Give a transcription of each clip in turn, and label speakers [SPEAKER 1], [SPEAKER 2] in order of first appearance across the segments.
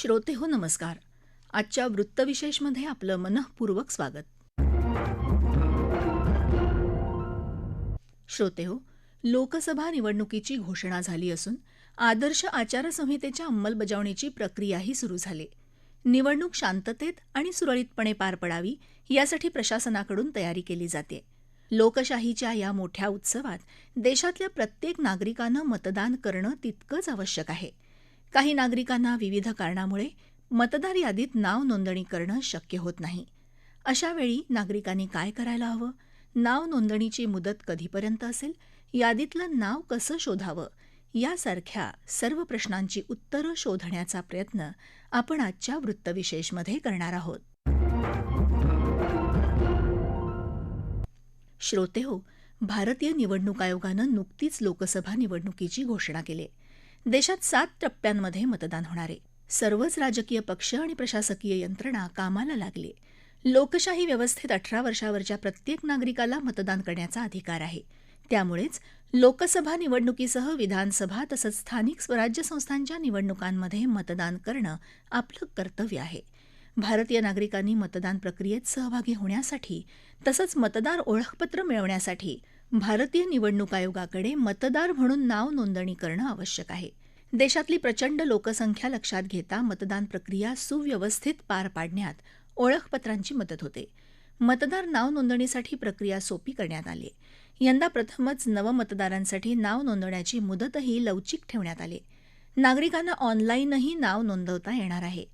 [SPEAKER 1] श्रोते हो नमस्कार. आजच्या वृत्तविशेषमध्ये आपलं मनःपूर्वक स्वागत. श्रोते हो लोकसभा निवडणुकीची घोषणा झाली असून आदर्श आचारसंहितेच्या अंमलबजावणीची प्रक्रियाही सुरू झाली. निवडणूक शांततेत आणि सुरळीतपणे पार पडावी यासाठी प्रशासनाकडून तयारी केली जाते. लोकशाहीच्या या मोठ्या उत्सवात देशातल्या प्रत्येक नागरिकानं मतदान करणं तितकंच आवश्यक आहे. काही नागरिकांना विविध कारणामुळे मतदार यादीत नाव नोंदणी करणं शक्य होत नाही. अशावेळी नागरिकांनी काय करायला हवं? नाव नोंदणीची मुदत कधीपर्यंत असेल? यादीतलं नाव कसं शोधावं? यासारख्या सर्व प्रश्नांची उत्तरं शोधण्याचा प्रयत्न आपण आजच्या वृत्तविशेषमध्ये करणार आहोत. श्रोते हो भारतीय निवडणूक आयोगानं नुकतीच लोकसभा निवडणुकीची घोषणा केली देशात सात टप्प्यांमध्ये मतदान होणार. आहे सर्वच राजकीय पक्ष आणि प्रशासकीय यंत्रणा कामाला लागली. लोकशाही व्यवस्थेत अठरा वर्षावरच्या प्रत्येक नागरिकाला मतदान करण्याचा अधिकार आहे. त्यामुळेच लोकसभा निवडणुकीसह विधानसभा तसंच स्थानिक स्वराज्य संस्थांच्या निवडणुकांमध्ये मतदान करणं आपलं कर्तव्य आहे. भारतीय नागरिकांनी मतदान प्रक्रियेत सहभागी होण्यासाठी तसंच मतदार ओळखपत्र मिळवण्यासाठी भारतीय निवडणूक आयोगाकडे मतदार म्हणून नाव नोंदणी करणं आवश्यक आहे. देशातली प्रचंड लोकसंख्या लक्षात घेता मतदान प्रक्रिया सुव्यवस्थित पार पाडण्यात ओळखपत्रांची मदत होते. मतदार नाव नोंदणीसाठी प्रक्रिया सोपी करण्यात आली. यंदा प्रथमच नवमतदारांसाठी नाव नोंदवण्याची मुदतही लवचिक ठेवण्यात आली. नागरिकांना ऑनलाईनही नाव नोंदवता येणार आहे.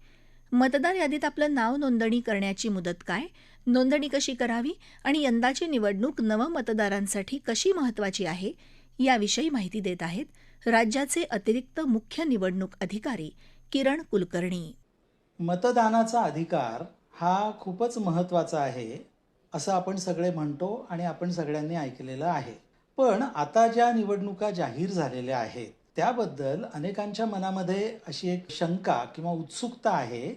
[SPEAKER 1] मतदार यादीत आपलं नाव नोंदणी करण्याची मुदत काय? नोंदणी कशी करावी आणि यंदाची निवडणूक नवमतदारांसाठी कशी महत्वाची आहे याविषयी माहिती देत आहेत राज्याचे अतिरिक्त मुख्य निवडणूक अधिकारी किरण कुलकर्णी.
[SPEAKER 2] मतदानाचा अधिकार हा खूपच महत्त्वाचा आहे असं आपण सगळे म्हणतो आणि आपण सगळ्यांनी ऐकलेलं आहे. पण आता ज्या निवडणुका जाहीर झालेल्या आहेत त्याबद्दल अनेकांच्या मनामध्ये अशी एक शंका किंवा उत्सुकता आहे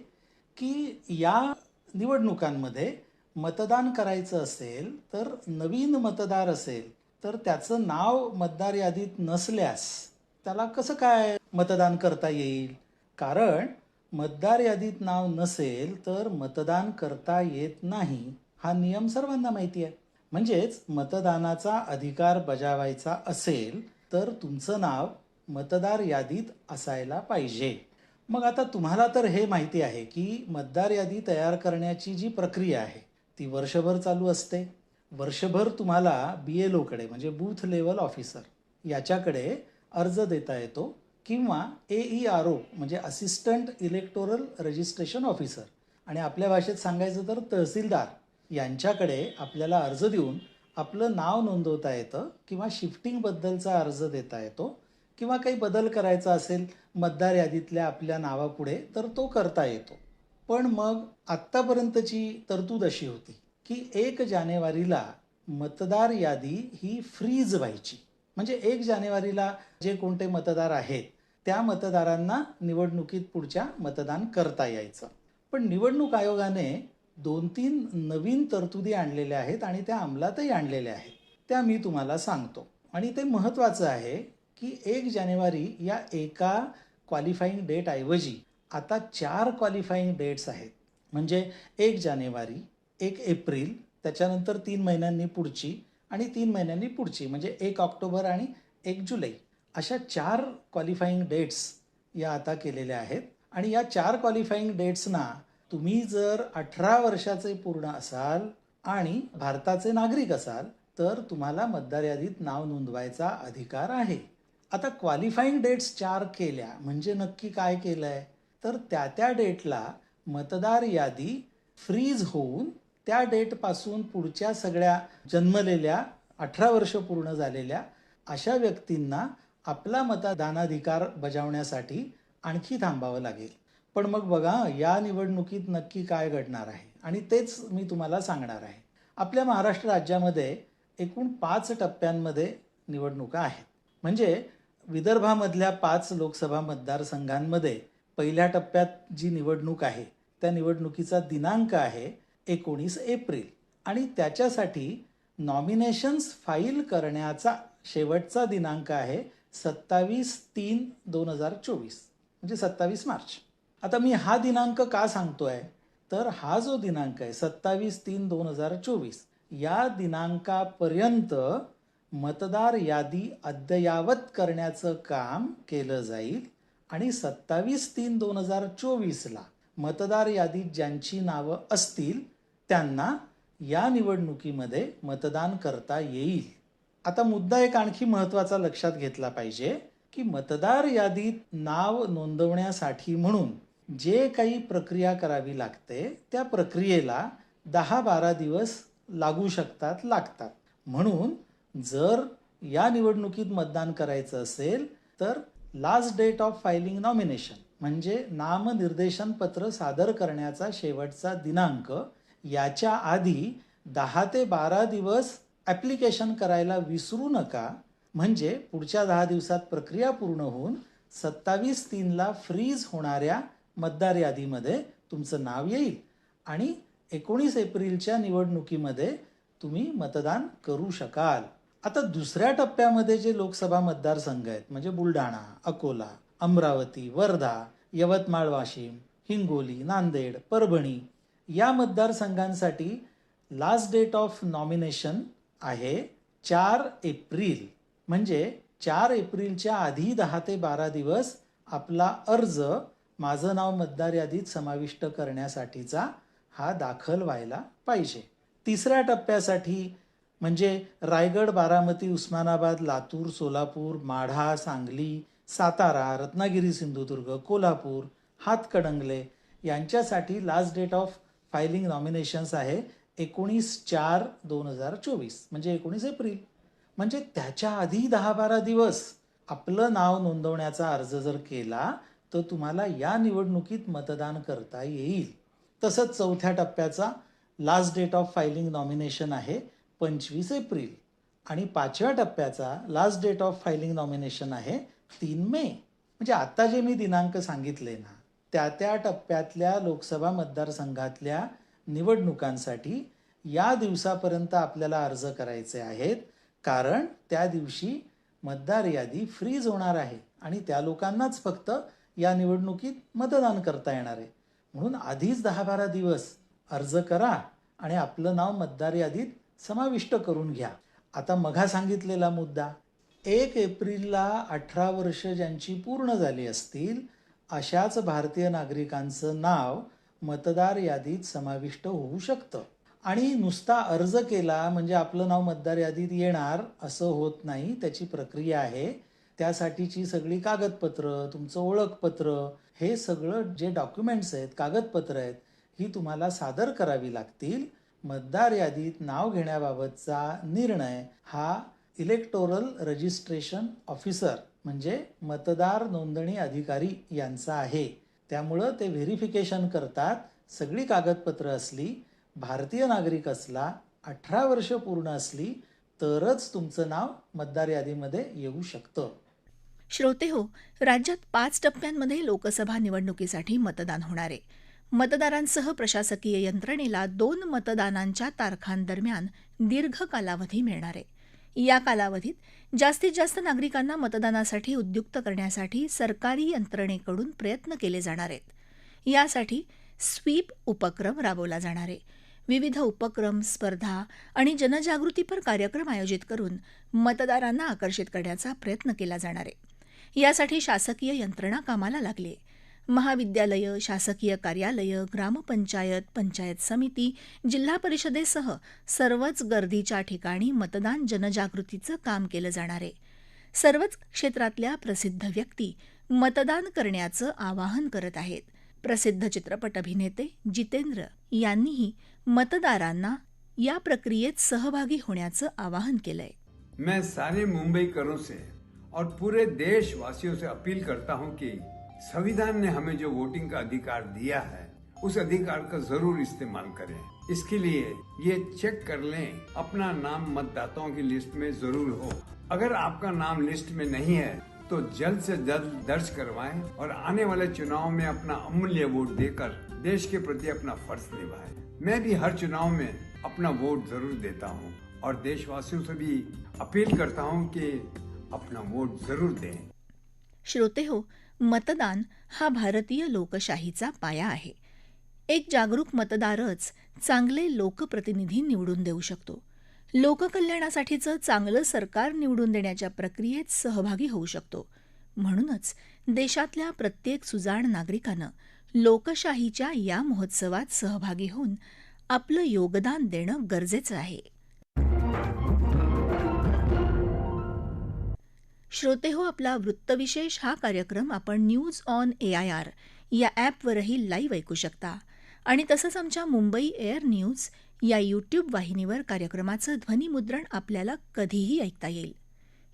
[SPEAKER 2] की या निवडणुकांमध्ये मतदान करायचं असेल तर नवीन मतदार असेल तर त्याचं नाव मतदार यादीत नसल्यास त्याला कसं काय मतदान करता येईल? कारण मतदार यादीत नाव नसेल तर मतदान करता येत नाही. हा नियम सर्वांना माहिती आहे. म्हणजेच मतदानाचा अधिकार बजावायचा असेल तर तुमचं नाव मतदार यादीत असायला पाहिजे. मग आता तुम्हाला तर हे माहिती आहे की मतदार यादी तयार करण्याची जी प्रक्रिया आहे ती वर्षभर चालू असते. वर्षभर तुम्हाला बी एल ओकडे म्हणजे बूथ लेवल ऑफिसर याच्याकडे अर्ज देता येतो किंवा ए ई आर ओ म्हणजे असिस्टंट इलेक्टोरल रजिस्ट्रेशन ऑफिसर आणि आपल्या भाषेत सांगायचं तर तहसीलदार यांच्याकडे आपल्याला अर्ज देऊन आपलं नाव नोंदवता येतं किंवा शिफ्टिंगबद्दलचा अर्ज देता येतो किंवा काही बदल करायचा असेल मतदार यादीतल्या आपल्या नावापुढे तर तो करता येतो. पण मग आत्तापर्यंतची तरतूद अशी होती की एक जानेवारीला मतदार यादी ही फ्रीज व्हायची. म्हणजे एक जानेवारीला जे कोणते मतदार आहेत त्या मतदारांना निवडणुकीत पुढच्या मतदान करता यायचं. पण निवडणूक आयोगाने दोन तीन नवीन तरतुदी आणलेल्या आहेत आणि त्या अंमलातही आणलेल्या आहेत. त्या मी तुम्हाला सांगतो. आणि ते महत्त्वाचं आहे की एक जानेवारी या एका क्वालिफाईंग डेटऐवजी आता चार क्वालिफाईंग डेट्स आहेत. म्हणजे एक जानेवारी एक एप्रिल त्याच्यानंतर तीन महिन्यांनी पुढची आणि तीन महिन्यांनी पुढची. म्हणजे एक ऑक्टोबर आणि एक जुलै. अशा चार क्वालिफाईंग डेट्स या आता केलेल्या आहेत. आणि या चार क्वालिफाईंग डेट्सना तुम्ही जर अठरा वर्षाचे पूर्ण असाल आणि भारताचे नागरिक असाल तर तुम्हाला मतदार यादीत नाव नोंदवायचा अधिकार आहे. आता क्वालिफाईंग डेट्स चार केल्या म्हणजे नक्की काय केलं आहे तर त्या त्या डेटला मतदार यादी फ्रीज होऊन त्या डेटपासून पुढच्या सगळ्या जन्मलेल्या अठरा वर्ष पूर्ण झालेल्या अशा व्यक्तींना आपला मतदानाधिकार बजावण्यासाठी आणखी थांबावं लागेल. पण मग बघा या निवडणुकीत नक्की काय घडणार आहे? आणि तेच मी तुम्हाला सांगणार आहे. आपल्या महाराष्ट्र राज्यामध्ये एकूण पाच टप्प्यांमध्ये निवडणुका आहेत. म्हणजे विदर्भामधल्या पाच लोकसभा मतदारसंघांमध्ये पहिल्या टप्प्यात जी निवडणूक आहे त्या निवडणुकीचा दिनांक आहे एकोणीस एप्रिल. आणि त्याच्यासाठी नॉमिनेशन्स फाईल करण्याचा शेवटचा दिनांक आहे सत्तावीस तीन दोन हजार चोवीस म्हणजे सत्तावीस मार्च. आता मी हा दिनांक का सांगतोय? तर हा जो दिनांक आहे सत्तावीस तीन दोन हजार चोवीस या दिनांकापर्यंत मतदार यादी अद्ययावत करण्याचं काम केलं जाईल. आणि सत्तावीस तीन दोन हजार चोवीसला मतदार यादीत ज्यांची नावं असतील त्यांना या निवडणुकीमध्ये मतदान करता येईल. आता मुद्दा एक आणखी महत्त्वाचा लक्षात घेतला पाहिजे की मतदार यादीत नाव नोंदवण्यासाठी म्हणून जे काही प्रक्रिया करावी लागते त्या प्रक्रियेला दहा बारा दिवस लागू शकतात लागतात. म्हणून जर या निवडणुकीत मतदान करायचं असेल तर last date of filing nomination म्हणजे नामनिर्देशन पत्र सादर करण्याचा शेवटचा दिनांक याच्या आधी दहा ते बारा दिवस ॲप्लिकेशन करायला विसरू नका म्हणजे पुढच्या दहा दिवसात प्रक्रिया पूर्ण होऊन सत्तावीस तीनला फ्रीज होणाऱ्या मतदार यादीमध्ये तुमचं नाव येईल आणि एकोणीस एप्रिलच्या निवडणुकीमध्ये तुम्ही मतदान करू शकाल. आता दुसऱ्या टप्प्यामध्ये जे लोकसभा मतदारसंघ आहेत म्हणजे बुलढाणा अकोला अमरावती वर्धा यवतमाळ वाशिम हिंगोली नांदेड परभणी या मतदारसंघांसाठी लास्ट डेट ऑफ नॉमिनेशन आहे चार एप्रिल. म्हणजे चार एप्रिलच्या आधी दहा ते बारा दिवस आपला अर्ज माझं नाव मतदार यादीत समाविष्ट करण्यासाठीचा हा दाखल व्हायला पाहिजे. तिसऱ्या टप्प्यासाठी म्हणजे रायगड बारामती उस्मानाबाद लातूर सोलापूर माढा सांगली सातारा रत्नागिरी सिंधुदुर्ग कोल्हापूर हातकणंगले यांच्यासाठी last date of filing nominations आहे एकोणीस चार दोन हजार चोवीस म्हणजे एकोणीस एप्रिल. म्हणजे त्याच्या आधी दहा बारा दिवस आपलं नाव नोंदवण्याचा अर्ज जर केला तर तुम्हाला या निवडणुकीत मतदान करता येईल. तसंच चौथ्या टप्प्याचा last date of filing nomination आहे. पंचवीस एप्रिल आणि पाचव्या टप्प्याचा last date of filing nomination आहे तीन मे. म्हणजे आत्ता जे मी दिनांक सांगितले ना त्या त्या टप्प्यातल्या लोकसभा मतदारसंघातल्या निवडणुकांसाठी या दिवसापर्यंत आपल्याला अर्ज करायचे आहेत. कारण त्या दिवशी मतदार यादी फ्रीज होणार आहे आणि त्या लोकांनाच फक्त या निवडणुकीत मतदान करता येणार आहे. म्हणून आधीच दहा बारा दिवस अर्ज करा आणि आपलं नाव मतदार यादीत समाविष्ट करून घ्या. आता मघा सांगितलेला मुद्दा एक एप्रिलला अठरा वर्ष ज्यांची पूर्ण झाली असतील अशाच भारतीय नागरिकांचं नाव मतदार यादीत समाविष्ट होऊ शकतं. आणि नुसता अर्ज केला म्हणजे आपलं नाव मतदार यादीत येणार असं होत नाही त्याची प्रक्रिया आहे. त्यासाठीची सगळी कागदपत्र तुमचं ओळखपत्र हे सगळं जे डॉक्युमेंट्स आहेत कागदपत्र आहेत ही तुम्हाला सादर करावी लागतील. मतदार यादीत नाव घेण्याबाबतचा निर्णय हा इलेक्टोरल रजिस्ट्रेशन ऑफिसर म्हणजे मतदार नोंदणी अधिकारी यांचा आहे. त्यामुळं ते व्हेरिफिकेशन करतात सगळी कागदपत्र असली भारतीय नागरिक असला अठरा वर्ष पूर्ण असली तरच तुमचं नाव मतदार यादीमध्ये येऊ शकतं.
[SPEAKER 1] श्रोते हो राज्यात पाच टप्प्यांमध्ये लोकसभा निवडणुकीसाठी मतदान होणार आहे. मतदारांसह प्रशासकीय यंत्रणेला दोन मतदानांच्या तारखांदरम्यान दीर्घ कालावधी मिळणार आहे. या कालावधीत जास्तीत जास्त नागरिकांना मतदानासाठी उद्युक्त करण्यासाठी सरकारी यंत्रणेकडून प्रयत्न केले जाणार आहेत. यासाठी स्वीप उपक्रम राबवला जाणार आहे. विविध उपक्रम स्पर्धा आणि जनजागृतीपर कार्यक्रम आयोजित करून मतदारांना आकर्षित करण्याचा प्रयत्न केला जाणार आहे. यासाठी शासकीय यंत्रणा कामाला लागली महाविद्यालयं शासकीय कार्यालयं ग्रामपंचायत पंचायत समिती जिल्हा परिषदेसह सर्वच गर्दीच्या ठिकाणी मतदान जनजागृतीचं काम केलं जाणार आहे. सर्वच क्षेत्रातल्या प्रसिद्ध व्यक्ती मतदान करण्याचं आवाहन करत आहेत. प्रसिद्ध चित्रपट अभिनेते जितेंद्र यांनीही मतदारांना या प्रक्रियेत सहभागी होण्याचं आवाहन केलंय.
[SPEAKER 3] मैं सारे मुंबईकरों से और पूरे देशवासियों से अपील करता हूं कि संविधान ने हमें जो वोटिंग का अधिकार दिया है, उस अधिकार का ज़रूर इस्तेमाल करें। इसके लिए ये चेक कर लें, अपना नाम मतदाताओं की लिस्ट में ज़रूर हो। अगर आपका नाम लिस्ट में नहीं है तो जल्द से जल्द दर्ज करवाएँ और आने वाले चुनाव में अपना अमूल्य वोट देकर देश के प्रति अपना फ़र्ज़ निभाएँ। मैं भी हर चुनाव में अपना वोट ज़रूर देता हूँ और देशवासियों से भी अपील करता हूँ कि अपना वोट ज़रूर दें।
[SPEAKER 1] श्रोते हो मतदान हा भारतीय लोकशाहीचा पाया आहे. एक जागरूक मतदारच चांगले लोकप्रतिनिधी निवडून देऊ शकतो. लोककल्याणासाठीचं चांगलं सरकार निवडून देण्याच्या प्रक्रियेत सहभागी होऊ शकतो. म्हणूनच देशातल्या प्रत्येक सुजाण नागरिकानं लोकशाहीच्या या महोत्सवात सहभागी होऊन आपलं योगदान देणं गरजेचं आहे. श्रोते हो आपला वृत्तविशेष हा कार्यक्रम आपण news on A I R या ॲपवरही लाईव्ह ऐकू शकता. आणि तसंच आमच्या मुंबई एअर न्यूज या यूट्यूब वाहिनीवर कार्यक्रमाचं ध्वनिमुद्रण आपल्याला कधीही ऐकता येईल.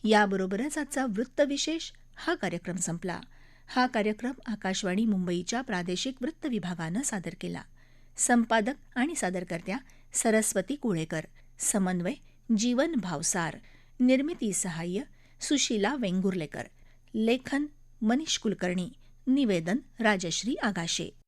[SPEAKER 1] याबरोबरच आजचा वृत्तविशेष हा कार्यक्रम संपला. हा कार्यक्रम आकाशवाणी मुंबईच्या प्रादेशिक वृत्त विभागानं सादर केला. संपादक आणि सादरकर्त्या सरस्वती कुळेकर समन्वय जीवन भावसार निर्मिती सहाय्य सुशीला वेंगुर्लेकर. लेखन मनीष कुलकर्णी. निवेदन राजश्री आगाशे.